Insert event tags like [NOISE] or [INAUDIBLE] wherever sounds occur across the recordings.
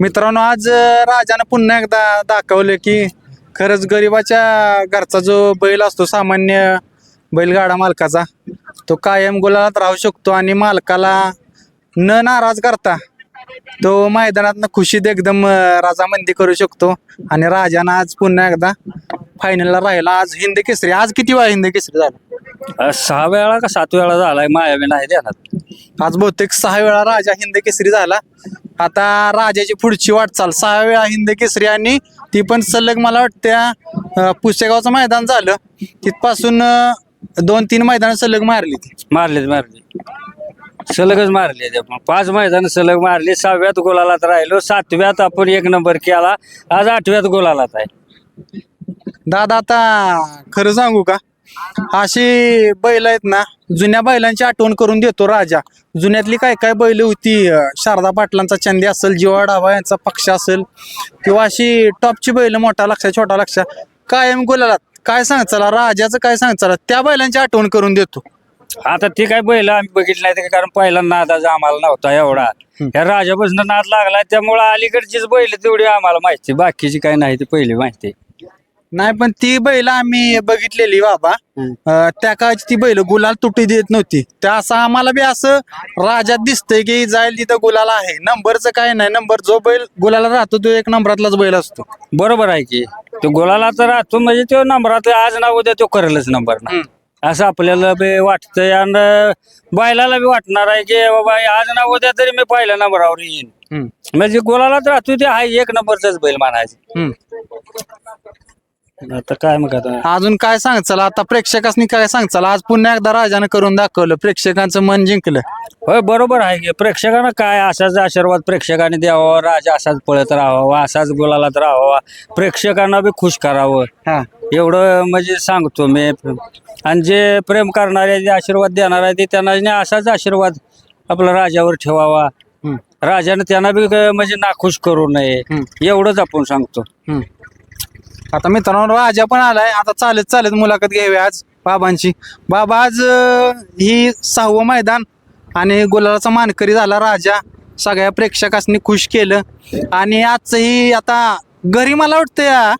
मित्रांनो आज राजानं पुन्हा एकदा दाखवलं की खरंच गरिबाच्या घरचा जो बैल असतो सामान्य बैलगाडा मालकाचा तो कायम गुलालात राहू शकतो आणि मालकाला न नाराज करता तो मैदानात खुशीत एकदम राजामंदी करू शकतो आणि राजानं आज पुन्हा एकदा फायनलला राहिला. आज हिंद केसरी आज किती वेळा हिंद केसरी झाला? अ, सहा वेळा का सात वेळा झालाय माया बी नाही देणार. आज बहुतेक सहा वेळा राजा हिंद केसरी झाला. आता राजाची पुढची वाटचाल. सहा वेळा हिंद केसरी आणि ती पण सलग मला वाटत्या पुसेगावचं मैदान झालं. तिथपासून दोन तीन मैदान सलग मारली मारलेत मारले सलगच मारले. पाच मैदान सलग मारले. सहाव्यात गोलालात राहिलो. सातव्यात आपण एक नंबर केला. आज आठव्यात गोलालात आहे. दादा आता खरं सांगू का? अशी बैल आहेत ना जुन्या बैलांची आठवण करून देतो राजा. जुन्यातली काय काय बैल होती अं, शारदा पाटलांचा चंदी असेल जीवा डावा यांचा पक्ष असेल किंवा अशी टॉपची बैल मोठा लक्ष छोटा लक्ष कायम गुलालात. काय सांग चला राजाचं काय सांग चला त्या बैलांची आठवण करून देतो. आता ती काय बैल आम्ही बघितली नाही ते कारण पहिला नादाचा आम्हाला नव्हता एवढा. ह्या राजापासून नाद लागला त्यामुळे अलीकडचीच बैल तेवढी आम्हाला माहिती बाकीची काय नाही ती पहिली माहिती नाही पण ती बैल आम्ही बघितलेली बाबा. अं, त्या काळची ती बैल गुलाल तुटी देत नव्हती. त्या असं आम्हाला बी असं राजात दिसतंय की जाईल तिथं गुलाल आहे. नंबरचं काय नाही. नंबर जो बैल गुलाला राहतो तो एक नंबरातलाच बैल असतो. बरोबर आहे की. तो गोलाला तर राहतो म्हणजे तो नंबरात आज ना उद्या तो करेलच नंबर ना. असं आपल्याला बी वाटतंय आणि बैलाला बी वाटणार आहे की बाबा आज ना उद्या तरी मी पहिल्या नंबरावर येईन. हम्म, म्हणजे गोलालाच राहतो ते हाय एक नंबरचाच बैल मानायचं हम्म. आता काय मग आता? अजून काय सांग चला आता प्रेक्षकांनी काय सांग चला आज पुन्हा एकदा राजानं करून दाखवलं प्रेक्षकांचं मन जिंकलं. होय बरोबर आहे की. प्रेक्षकांना काय असाच आशीर्वाद प्रेक्षकांनी द्यावा राजा असाच पळत राहावा असाच गुलालात राहावा. प्रेक्षकांना बी खुश करावं. हा. एवढं म्हणजे सांगतो मी. आणि जे प्रेम करणारे जे आशीर्वाद देणार आहे ते त्यांना असाच आशीर्वाद आपला राजावर ठेवावा. हम्म, राजाने त्यांना बी क- म्हणजे नाखुश करू नये. हम्म. एवढंच आपण सांगतो. हम्म. आता मित्रांनो राजा पण आलाय. आता चालत चालत मुलाखत घ्यावी आज बाबांची. बाबा आज अं, ही सहावं मैदान आणि गुलालाचा मानकरी झाला राजा. सगळ्या प्रेक्षकांनी खुश केलं. आणि आजचं ही आता घरी मला वाटतं या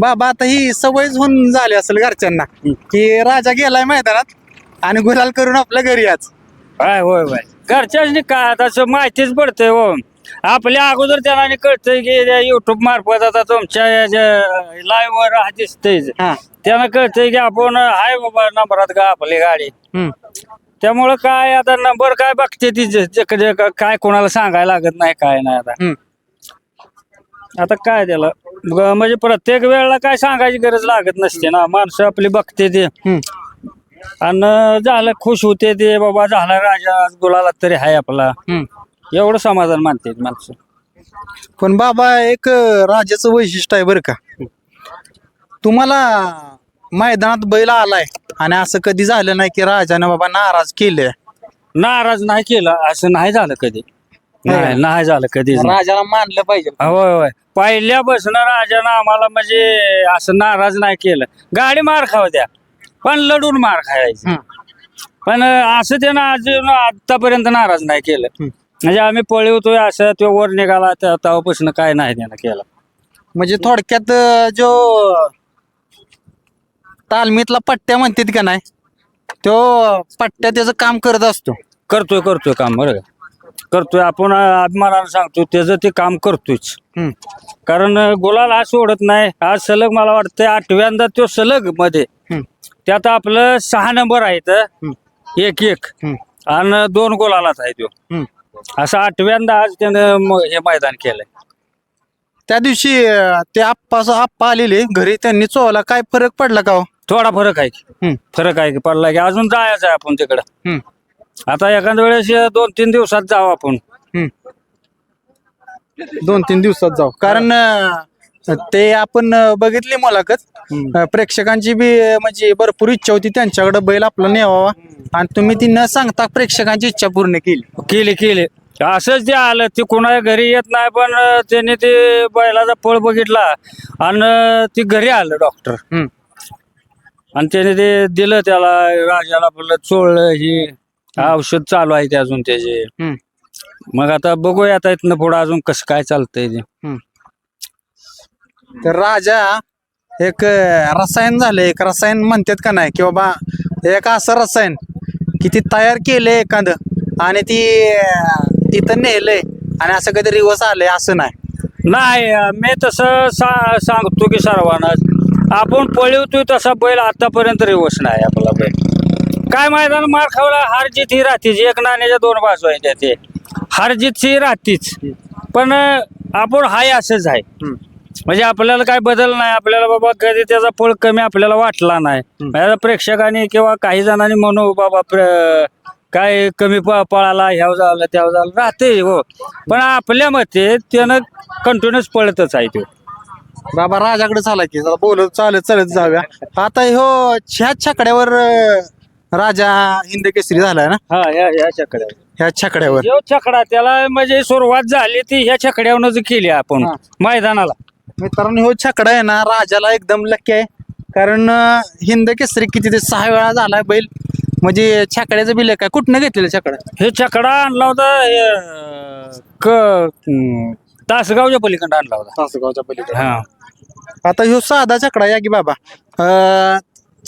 बाबा आता ही सवयच होऊन झाली असेल घरच्यांना. की राजा गेलाय मैदानात आणि गुलाल करून आपल्या घरी आज. काय होय होय. घरच्याच काय आता असं माहितीच पडतंय हो. आपल्या अगोदर त्यांना कळतंय की युट्यूब मार्फत आता तुमच्या लाईव्ह वर हा दिसतंय हा त्यांना कळतंय की आपण आहे बाबा नंबरात का आपली गाडी हम्म. त्यामुळं काय आता नंबर काय बघते ती जे- जे- जे- काय कोणाला सांगायला लागत नाही काय नाही आता हम्म. आता काय त्याला ग- म्हणजे प्रत्येक वेळेला काय सांगायची गरज लागत नसते ना माणसं आपली बघते ते हम्म. आणि झालं खुश होते ते बाबा झाला राजा गुलाला तरी आहे आपला हम्म. एवढं समाधान मानते माणसं. पण बाबा एक राजाचं वैशिष्ट्य आहे बरं का. तुम्हाला मैदानात बैल आलाय आणि असं कधी झालं नाही की राजानं बाबा नाराज केले नाराज नाही केलं असं नाही झालं कधी. नाही नाही झालं कधीच नाही. राजाला मानलं पाहिजे. होय होय. पहिल्यापासून राजानं आम्हाला म्हणजे असं नाराज नाही केलं. गाडी मार खाऊ द्या पण लढून मार खायची. हम्म. पण असं त्यानं अजून आतापर्यंत नाराज नाही केलं. म्हणजे आम्ही पळवतोय असं तो वर निघाला त्या- तेव्हापासून काय नाही त्यानं केलं म्हणजे थोडक्यात अं, जो तालमीतला पट्ट्या म्हणतात का नाही तो पट्ट्या त्याचं काम करत असतो करतोय करतोय काम बरं का करतोय आपण अभिमानानं सांगतो त्याचं ते काम करतोयच हम्म. कारण गुलाल हा सोडत नाही आज सलग मला वाटतं आठव्यांदा तो सलगमध्ये हम्म. त्यात आपलं सहा नंबर आहेत हम्म. एक एक हम्म. आणि दोन गोलालाच आहे तो हम्म. असं आठव्यांदा आज त्यानं म- हे मैदान केलंय त्या दिवशी अं, ते आप्पा आप्पा आलेले घरी त्यांनी चोला काय फरक पडला का हो? थोडा फरक आहे की. हम्म. फरक आहे की पडला की अजून जायचं आहे आपण तिकडं हम्म. आता एखाद्या वेळेस दोन तीन दिवसात जाऊ आपण हम्म. दोन तीन दिवसात जाऊ कारण अं, ते आपण अं, बघितली मुलाखत. अं, प्रेक्षकांची बी अं, म्हणजे भरपूर इच्छा होती त्यांच्याकडे बैल आपला न्यावा आणि तुम्ही ती न सांगता प्रेक्षकांची इच्छा पूर्ण केली. केले केले. असंच ते आलं. ते कोणा घरी येत नाही पण अं, त्याने ते बैलाचा पळ बघितला. आणि ते घरी आलं डॉक्टर हम्म. आणि त्याने ते दिलं त्याला राजाला आपलं चोळलं ही औषध चालू आहे ते अजून त्याचे. हम्म. मग आता बघूया आता इथनं पुढं अजून कसं काय चालतंय ते. तर राजा एक रसायन झालं. एक रसायन म्हणतात का नाही? की बाबा एक असं रसायन की ती तयार केलंय एखादं आणि ती तिथं नेलंय आणि असं कधी रिवर्स आलंय असं नाही. नाही मी तसं सा सांगतो की सर्वांनाच आपण पळवतोय तसा बैल आतापर्यंत रिवर्स नाही आपला बैल. काय मैदान मार खावला? हारजीत ही राहतीच. एक नाण्याच्या दोन बाजू आहेत ते हारजीत ही राहतीच. पण आपण हाय असंच आहे. म्हणजे आपल्याला काय बदल नाही. आपल्याला बाबा कधी त्याचा पळ कमी आपल्याला वाटला नाही. म्हणजे प्रेक्षकांनी किंवा काही जणांनी म्हणू बाबा काय कमी पळाला ह्याव झालं त्याव झालं. राहते हो. पण आपल्या मते त्यानं कंटिन्युअस पळतच आहे तो. बाबा राजाकडे झाला की जरा बोलत चालत चालत जाऊया. आता ह्यो ह्या छकड्यावर राजा हिंद केसरी झालाय ना? हा ह्या ह्या छकड्या ह्या छकड्यावर. छकडा त्याला म्हणजे सुरुवात झाली ती ह्या छकड्यावरच केली आपण हा. मैदानाला. मित्रांनो ह्यो छकडा आहे ना राजाला एकदम लक्की आहे. कारण हिंद केसरी किती ते सहा वेळा झालाय बैल. म्हणजे छकड्याचं बिल काय कुठनं घेतलेलं छकडा? हे छकडा आणला होता हे, क हं, तासगावच्या पलीकडे आणला होता. तासगावच्या पलीकडे. हा. आता ह्यो साधा छकडा या की बाबा. अं,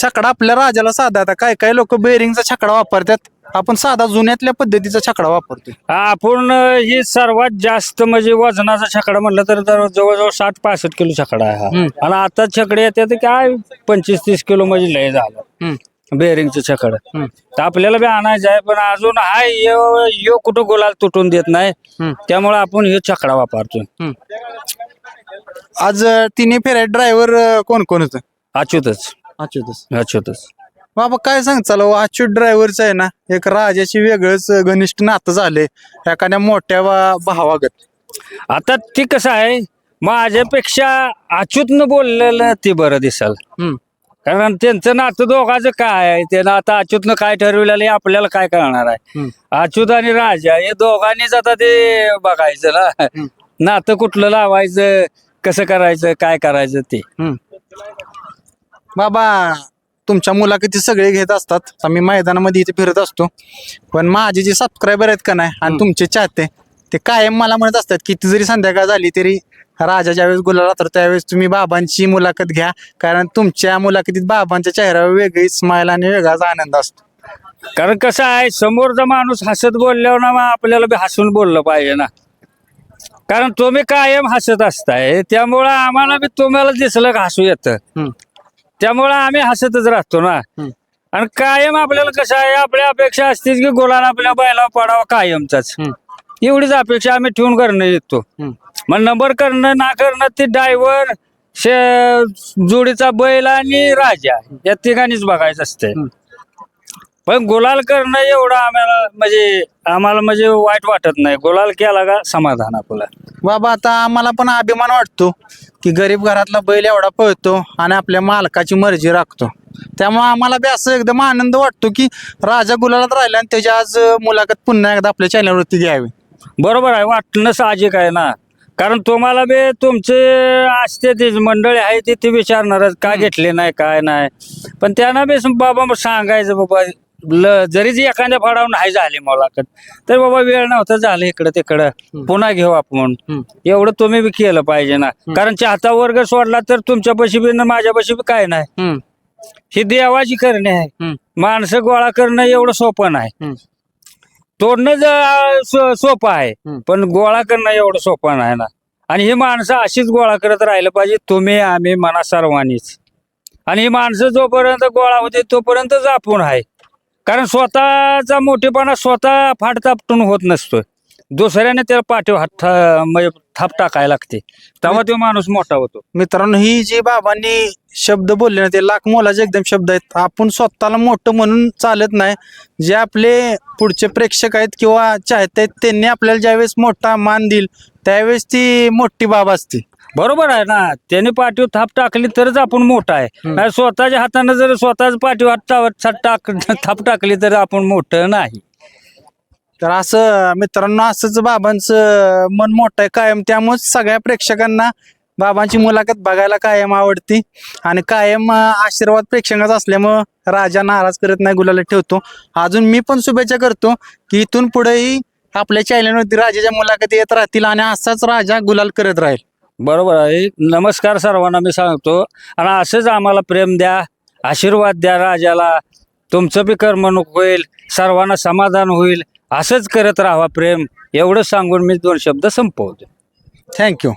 छकडा आपल्या राजाला साधा. आता काय काय लोक बेरिंगचा छकडा वापरतात? आपण साधा जुन्यातल्या पद्धतीचा छकडा वापरतोय. आपण ही सर्वात जास्त म्हणजे वजनाचा छकडा म्हणलं तर जवळ- जवळजवळ साठ पासष्ट किलो छकडा आहे हा. हम्म. आणि आता छकडे येते ते काय पंचवीस तीस किलो म्हणजे लय झालं. हम्म. बेरिंगचं छकड. हम्म. तर आपल्याला बी आणायचं आहे पण अजून हाय यो यो कुठं गोलाल तुटून देत नाही. हम्म. त्यामुळे आपण हे छकडा वापरतो आज अं, तिन्ही फेऱ्या ड्रायव्हर कोण कोण होतं? अच्युतच. अच्युतच. अच्युतच. बाबा काय सांग चला अच्युत ड्रायव्हरचं आहे ना एक राजाची वेगळंच घनिष्ठ नातं झालंय. एखाद्या मोठ्या वा- भावागत. आता ती कसं आहे माझ्यापेक्षा अच्युतनं बोललेलं ते बरं दिसल. हम्म. कारण त्यांचं नातं दोघांचं काय आहे ते आता अच्युतनं काय ठरविलेलं आहे आपल्याला काय कळणार आहे? हम्म. अच्युत आणि राजा हे दोघांनीच आता ते बघायचं ना. नातं कुठलं लावायचं कसं करायचं काय करायचं ते. बाबा तुमच्या मुलाखती सगळे घेत असतात. मी मैदानामध्ये इथे फिरत असतो. पण माझे जे सबस्क्रायबर आहेत का नाही आणि तुमचे चाहते ते कायम मला म्हणत असतात किती जरी संध्याकाळ झाली तरी राजा ज्यावेळेस गुलाला तर त्यावेळेस तुम्ही बाबांची मुलाखत घ्या. कारण तुमच्या मुलाखतीत बाबांच्या चेहऱ्यावर वेगळी स्माईल आणि वेगळाच आनंद असतो. कारण कसं आहे समोरचा माणूस हसत बोलल्यावर ना मग आपल्याला बी हसून बोललं पाहिजे ना. कारण तुम्ही कायम हसत असताय त्यामुळं आम्हाला बी तुम्हाला दिसलं का हसू येतं. त्यामुळं आम्ही हसतच राहतो ना हम्म. आणि कायम आपल्याला कसं आहे आपल्या अपेक्षा असतेच की गोलाला आपल्या बैला पडावा कायमचाच हम्म. एवढीच अपेक्षा आम्ही ठेवून करणं येतो हम्म. मग नंबर करणं ना करणं ते ड्रायव्हर जोडीचा बैल आणि राजा या तिघांनीच बघायचं असते हम्म. पण गुलाल करणं एवढं आम्हाला म्हणजे आम्हाला म्हणजे वाईट वाटत नाही. गुलाल केला का समाधान आपला. बाबा आता आम्हाला पण अभिमान वाटतो की गरीब घरातला बैल एवढा पळतो आणि आपल्या मालकाची मर्जी राखतो. त्यामुळे आम्हाला बी असं एकदम आनंद वाटतो की राजा गुलालात राहिला आणि त्याची आज मुलाखत पुन्हा एकदा आपल्या चॅनलवरती घ्यावी. बरोबर आहे वाटणं साहजिक आहे ना. कारण तुम्हाला बी तुमचे असते ते मंडळी आहे ते ते विचारणारच का घेतले नाही काय नाही. पण त्यांना बी बाबा सांगायचं बाबा ल जरी जी एखाद्या फाडावर नाही झाली मुलाखत तर बाबा वेळ नव्हता झालं इकडं तिकडं. पुन्हा घेऊ आपण. हम्म. एवढं तुम्ही बी केलं पाहिजे ना. कारण चाहता वर्ग सोडला तर तुमच्यापाशी बी न माझ्यापाशी बी काय नाही. हम्म, ही देवाची करणे आहे. हम्म, माणसं गोळा करणं एवढं सोपं नाही. हम्म. तोडणं ज- सो- सोपं आहे हम्म. पण गोळा करणं एवढं सोपं नाही ना. आणि ही माणसं अशीच गोळा करत राहिलं पाहिजे तुम्ही आम्ही मना सर्वांनीच. आणि ही माणसं जोपर्यंत गोळा होते तोपर्यंतच आपण आहे. कारण स्वतःचा मोठेपणा स्वतः फाट तापटून होत नसतो दुसऱ्याने त्याला पाठीव हात ठा- म्हणजे थाप टाकायला लागते. तेव्हा तो माणूस मोठा होतो. मित्रांनो ही जी बाबांनी शब्द बोलले ना ते लाख मोलाचे एकदम शब्द आहेत. आपण स्वतःला मोठं म्हणून चालत नाही. जे आपले पुढचे प्रेक्षक आहेत किंवा चाहते आहेत त्यांनी आपल्याला ज्यावेळेस मोठा मान देईल त्यावेळेस ती मोठी बाब असते. बरोबर आहे ना. त्याने पाठीव थाप टाकली तरच आपण मोठा आहे. नाही स्वतःच्या हाताने जर स्वतःच पाठीव हात टाक [LAUGHS] थाप टाकली तर आपण मोठं नाही. तर असं मित्रांनो असंच बाबांचं मन मोठं आहे कायम. त्यामुळे सगळ्या प्रेक्षकांना बाबांची मुलाखत बघायला कायम आवडती. आणि कायम अं, आशीर्वाद प्रेक्षकांचा असल्यामुळं राजा नाराज करत नाही गुलाला ठेवतो. अजून मी पण शुभेच्छा करतो की इथून पुढेही आपल्या चॅनलवरती राजाच्या मुलाखती येत राहतील आणि असाच राजा गुलाल करत राहील. बरोबर आहे. नमस्कार सर्वांना मी सांगतो. आणि असंच आम्हाला प्रेम द्या आशीर्वाद द्या राजाला. तुमचं बी करमणूक होईल सर्वांना समाधान होईल. असंच करत राहावा प्रेम. एवढं सांगून मी दोन शब्द संपवतो. थँक्यू